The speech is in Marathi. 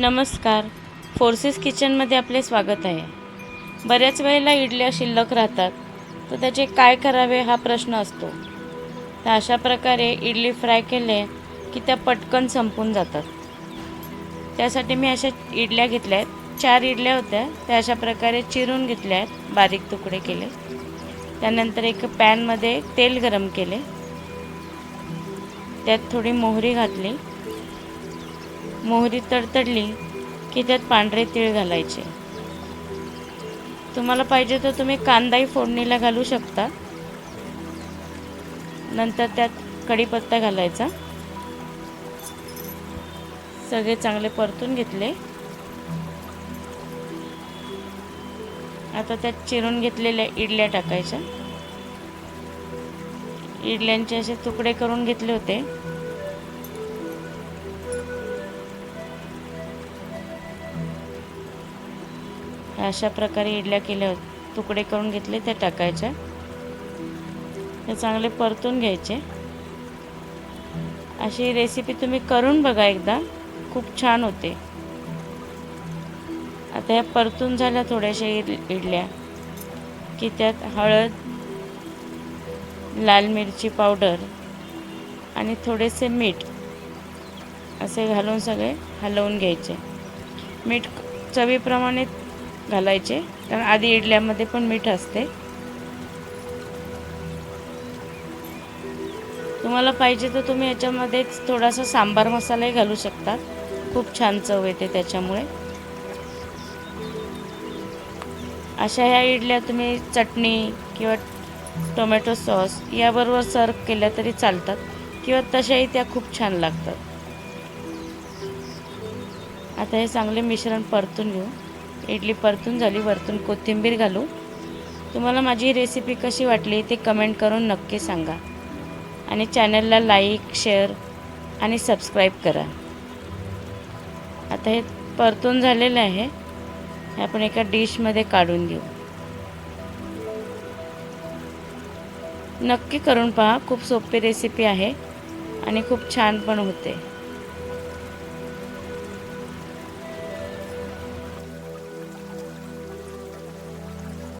नमस्कार. फोर्सेस किचनमध्ये आपले स्वागत आहे. बऱ्याच वेळेला इडल्या शिल्लक राहतात तर त्याचे काय करावे हा प्रश्न असतो. तर अशा प्रकारे इडली फ्राय केले की त्या पटकन संपून जातात. त्यासाठी मी अशा इडल्या घेतल्या आहेत चार इडल्या होत्या त्या अशा प्रकारे चिरून घेतल्या आहेत बारीक तुकडे केले. त्यानंतर एक पॅनमध्ये तेल गरम केले. त्यात थोडी मोहरी घातली. मोहरी तडतडली की त्यात पांढरे तीळ घालायचे. तुम्हाला पाहिजे तर तुम्ही कांदाही फोडणीला घालू शकता. नंतर त्यात कढीपत्ता घालायचा. सगळे चांगले परतून घेतले. आता त्यात चिरून घेतलेल्या इडल्या टाकायच्या. इडल्यांचे असे तुकडे करून घेतले होते. अशा प्रकारे इडल्या केल्या तुकडे करून घेतले ते टाकायच्या ते चांगले परतून घ्यायचे. अशी रेसिपी तुम्ही करून बघा एकदा. खूप छान होते. आता ह्या परतून झाल्या थोड्याशा इड इडल्या. की त्यात हळद लाल मिरची पावडर आणि थोडेसे मीठ असे घालून सगळे हलवून घ्यायचे. मीठ चवीप्रमाणे घालायचे. कारण आधी इडल्यामध्ये पण मीठ असते. तुम्हाला पाहिजे तर तुम्ही याच्यामध्येच थोडासा सांबार मसालाही घालू शकता. खूप छान चव येते त्याच्यामुळे. अशा ह्या इडल्या तुम्ही चटणी किंवा टोमॅटो सॉस याबरोबर सर्व केल्या तरी चालतात किंवा तशाही त्या खूप छान लागतात. आता हे चांगले मिश्रण परतून घेऊ. इडली परतून झाली वरतून कोथिंबीर घालू. तुम्हाला माझी रेसिपी कशी वाटली ते कमेंट करून नक्की सांगा. आणि चॅनलला लाईक शेअर आणि सबस्क्राईब करा. आता हे परतून झालेलं आहे. हे आपण एका डिशमध्ये काढून घेऊ. नक्की करून पहा खूप सोपी रेसिपी आहे आणि खूप छान पण होते.